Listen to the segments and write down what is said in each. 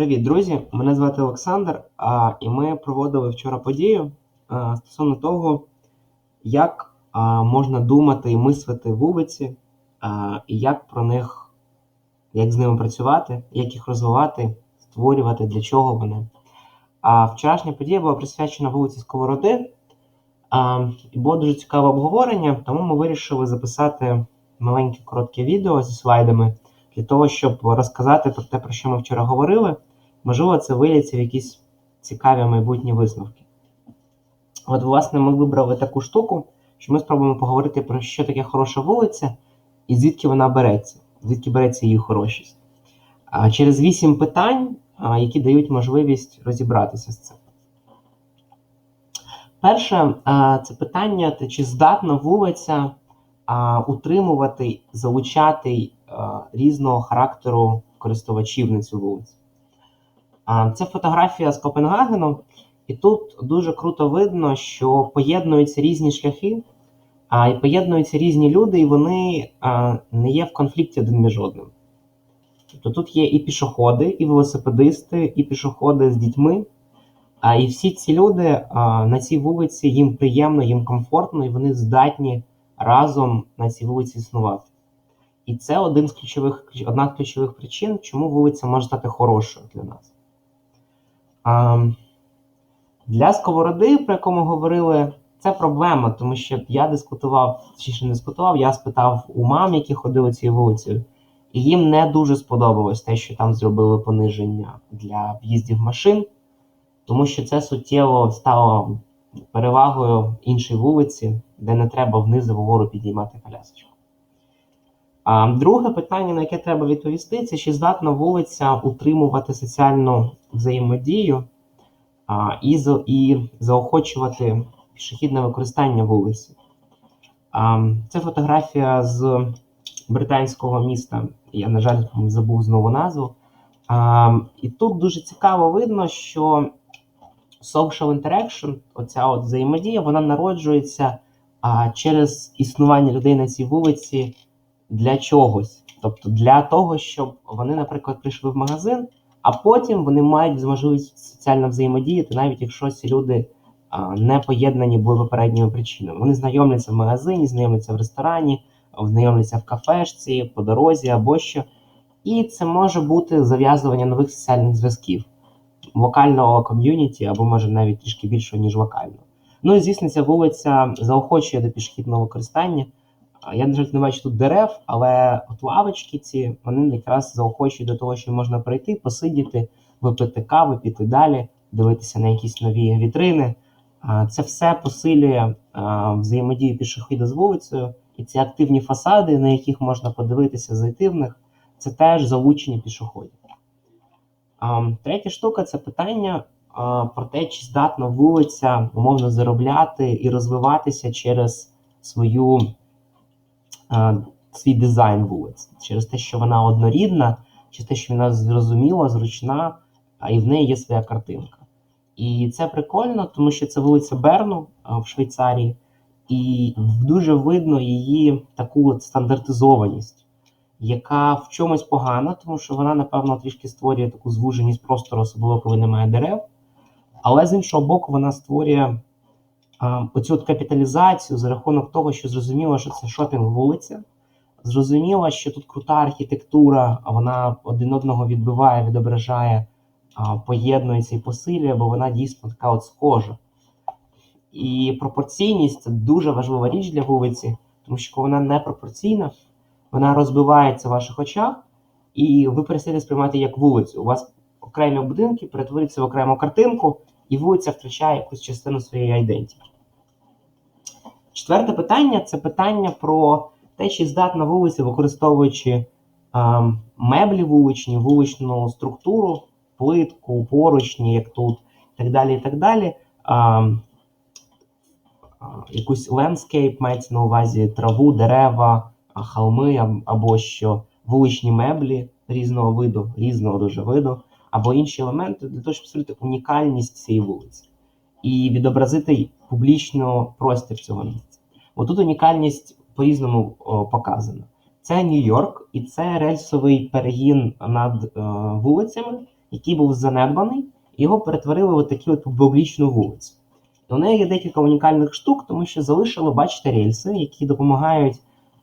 Привіт, друзі! Мене звати Олександр, а, і ми проводили вчора подію а, стосовно того, як а, можна думати і мислити вулиці, а, і як про них, як з ними працювати, як їх розвивати, створювати, для чого вони. А вчорашня подія була присвячена вулиці Сковороди. А, і було дуже цікаве обговорення, тому ми вирішили записати маленьке коротке відео зі слайдами для того, щоб розказати про те, про що ми вчора говорили. Можливо, це виліться в якісь цікаві майбутні висновки. От, власне, ми вибрали таку штуку, що ми спробуємо поговорити про що таке хороша вулиця і звідки вона береться, звідки береться її хорошість. Через вісім питань, які дають можливість розібратися з цим. Перше, це питання, чи здатна вулиця утримувати, залучати різного характеру користувачів на цю вулицю. Це фотографія з Копенгагену, і тут дуже круто видно, що поєднуються різні шляхи, а і поєднуються різні люди, і вони не є в конфлікті один між одним. Тобто тут є і пішоходи, і велосипедисти, і пішоходи з дітьми. А і всі ці люди а, на цій вулиці їм приємно, їм комфортно, і вони здатні разом на цій вулиці існувати. І це один з ключових, одна з ключових причин, чому вулиця може стати хорошою для нас. Для сковороди, про яку ми говорили, це проблема, тому що я дискутував, чи не дискутував, я спитав у мам, які ходили цією вулицею, і їм не дуже сподобалось те, що там зробили пониження для в'їздів машин, тому що це суттєво стало перевагою іншої вулиці, де не треба вниз вгору підіймати колясочку. Друге питання, на яке треба відповісти, це чи здатна вулиця утримувати соціальну взаємодію і, і заохочувати пішохідне використання вулиці. Це фотографія з британського міста. Я, на жаль, забув знову назву. І тут дуже цікаво видно, що social interaction, оця от взаємодія, вона народжується через існування людей на цій вулиці для чогось. Тобто для того, щоб вони, наприклад, прийшли в магазин, а потім вони мають можливість соціально взаємодіяти, навіть якщо ці люди не поєднані були попередніми причинами. Вони знайомляться в магазині, знайомляться в ресторані, знайомляться в кафешці, по дорозі або що. І це може бути зав'язування нових соціальних зв'язків, локального ком'юніті, або може навіть трішки більшого, ніж локального. Ну і звісно, ця вулиця заохочує до пішохідного використання. Я, на жаль, не бачу тут дерев, але от лавочки ці вони якраз заохочують до того, що можна прийти, посидіти, випити кави, піти далі, дивитися на якісь нові вітрини. Це все посилює взаємодію пішохіда з вулицею, і ці активні фасади, на яких можна подивитися, зайти в них, це теж залучення пішоходів. Третя штука це питання про те, чи здатна вулиця умовно заробляти і розвиватися через свою свій дизайн вулиць, через те, що вона однорідна, через те, що вона зрозуміла, зручна, а і в неї є своя картинка. І це прикольно, тому що це вулиця Берну в Швейцарії, і дуже видно її таку от стандартизованість, яка в чомусь погана, тому що вона, напевно, трішки створює таку звуженість простору, особливо коли немає дерев. Але з іншого боку, вона створює оцю от капіталізацію за рахунок того, що зрозуміло, що це шопінг вулиця. Зрозуміло, що тут крута архітектура, вона один одного відбиває, відображає, поєднується і посилює, бо вона дійсно така от схожа. І пропорційність це дуже важлива річ для вулиці, тому що коли вона непропорційна, вона розбивається в ваших очах, і ви перестаєте сприймати як вулицю. У вас окремі будинки перетворюються в окрему картинку, і вулиця втрачає якусь частину своєї айдентики. Четверте питання це питання про те, чи здатна вулиця, використовуючи а, меблі вуличні, вуличну структуру, плитку, поручні, як тут, і так далі. і так далі. А, а, якусь лендскейп мається на увазі траву, дерева, холми або що, вуличні меблі різного виду, різного дуже виду, або інші елементи для того, щоб створити унікальність цієї вулиці і відобразити публічно простір цього місця. Отут унікальність по-різному показана. Це Нью-Йорк, і це рельсовий перегін над е, вулицями, який був занедбаний, і його перетворили в таку от публічну вулицю. І у неї є декілька унікальних штук, тому що залишили, бачите, рельси, які допомагають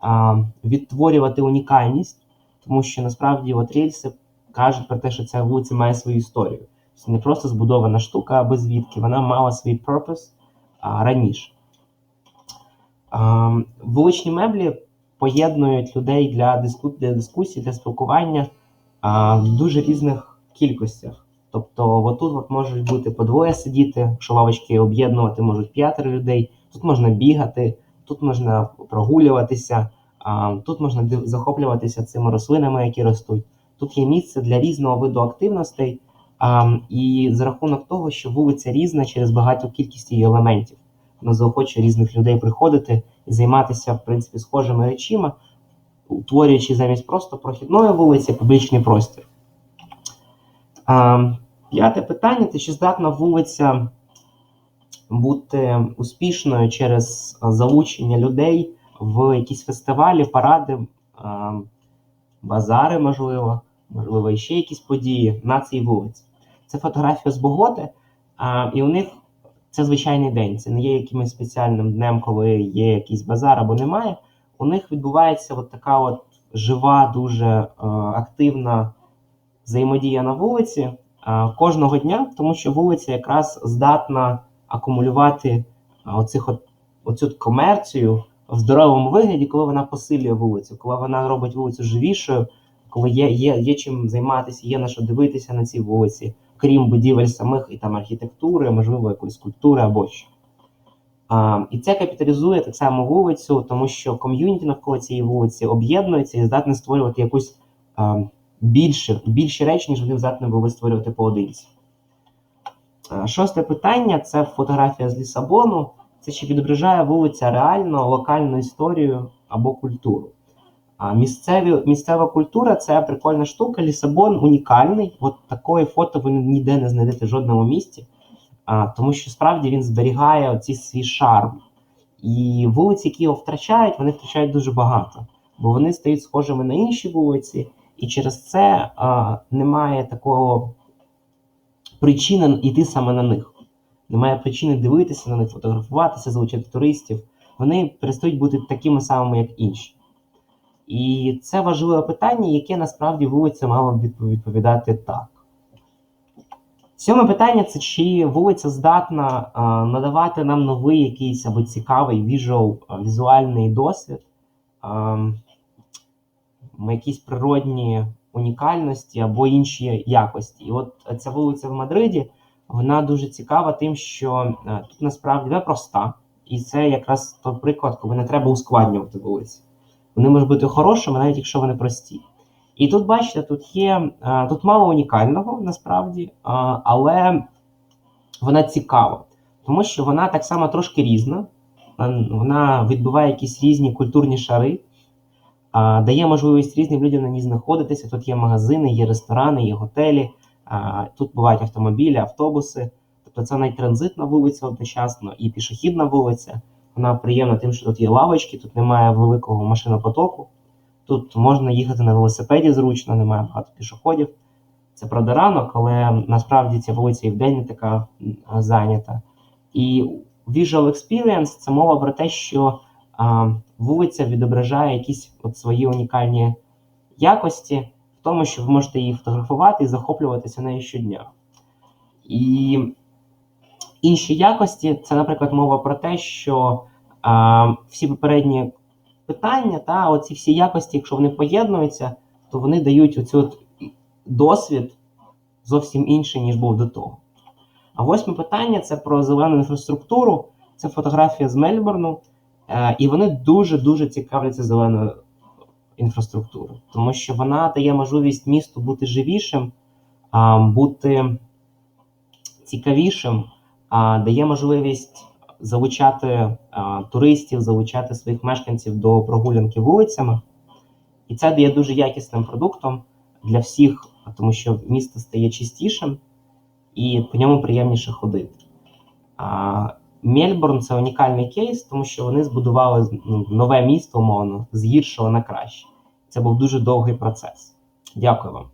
а, відтворювати унікальність, тому що насправді от рельси кажуть про те, що ця вулиця має свою історію. Це не просто збудована штука без звідки, вона мала свій purpose раніше. Вуличні меблі поєднують людей для, диску, для дискусій, для спілкування в дуже різних кількостях. Тобто, отут от можуть бути по двоє сидіти, якщо лавочки об'єднувати можуть п'ятеро людей. Тут можна бігати, тут можна прогулюватися, тут можна захоплюватися цими рослинами, які ростуть. Тут є місце для різного виду активностей, і за рахунок того, що вулиця різна через багату кількість її елементів. Вона заохочує різних людей приходити і займатися, в принципі, схожими речима, утворюючи замість просто прохідної вулиці публічний простір. П'яте питання: це чи здатна вулиця бути успішною через залучення людей в якісь фестивалі, паради, базари, можливо, можливо, і ще якісь події на цій вулиці. Це фотографія з Боготи, а, і у них це звичайний день. Це не є якимось спеціальним днем, коли є якийсь базар або немає. У них відбувається от така от жива, дуже е, активна взаємодія на вулиці е, кожного дня, тому що вулиця якраз здатна акумулювати е, оцих от, оцю комерцію в здоровому вигляді, коли вона посилює вулицю, коли вона робить вулицю живішою, коли є, є, є чим займатися, є на що дивитися на цій вулиці, крім будівель самих і там архітектури, можливо, якоїсь культури або що. А, і це капіталізує так само вулицю, тому що ком'юніті навколо цієї вулиці об'єднується і здатне створювати якусь а, більше, більші речі, ніж вони здатні були створювати поодинці. Шосте питання це фотографія з Лісабону. Це чи відображає вулиця реально локальну історію або культуру. А місцеві, місцева культура це прикольна штука. Лісабон унікальний. От такої фото ви ніде не знайдете в жодному місті, а, тому що справді він зберігає оці свій шарм. І вулиці, які його втрачають, вони втрачають дуже багато, бо вони стають схожими на інші вулиці, і через це а, немає такого причини йти саме на них. Немає причини дивитися на них, фотографуватися, залучати туристів. Вони перестають бути такими самими, як інші. І це важливе питання, яке насправді вулиця мала б відповідати так. Сьоме питання це чи вулиця здатна а, надавати нам новий якийсь або цікавий віжуал, візуальний досвід, а, якісь природні унікальності або інші якості. І от ця вулиця в Мадриді вона дуже цікава тим, що е, тут насправді вона проста, і це якраз той приклад, коли не треба ускладнювати вулиці. Вони можуть бути хорошими, навіть якщо вони прості. І тут, бачите, тут є е, тут мало унікального насправді, е, але вона цікава, тому що вона так само трошки різна. Е, Вона відбиває якісь різні культурні шари, дає можливість різним людям на ній знаходитися. Тут є магазини, є ресторани, є готелі, тут бувають автомобілі, автобуси. Тобто це навіть транзитна вулиця одночасно і пішохідна вулиця. Вона приємна тим, що тут є лавочки, тут немає великого машинопотоку. Тут можна їхати на велосипеді зручно, немає багато пішоходів. Це правда ранок, але насправді ця вулиця і вдень не така зайнята. І visual experience це мова про те, що а, вулиця відображає якісь от свої унікальні якості в тому, що ви можете її фотографувати і захоплюватися нею щодня. І інші якості це, наприклад, мова про те, що а, всі попередні питання, та оці всі якості, якщо вони поєднуються, то вони дають оцю досвід зовсім інший, ніж був до того. А восьме питання це про зелену інфраструктуру. Це фотографія з Мельбурну. Е, і вони дуже-дуже цікавляться зеленою інфраструктурою, тому що вона дає можливість місту бути живішим, а, бути цікавішим, дає можливість залучати туристів, залучати своїх мешканців до прогулянки вулицями. І це дає дуже якісним продуктом для всіх, тому що місто стає чистішим і по ньому приємніше ходити. Мельбурн це унікальний кейс, тому що вони збудували ну, нове місто, умовно, з гіршого на краще. Це був дуже довгий процес. Дякую вам.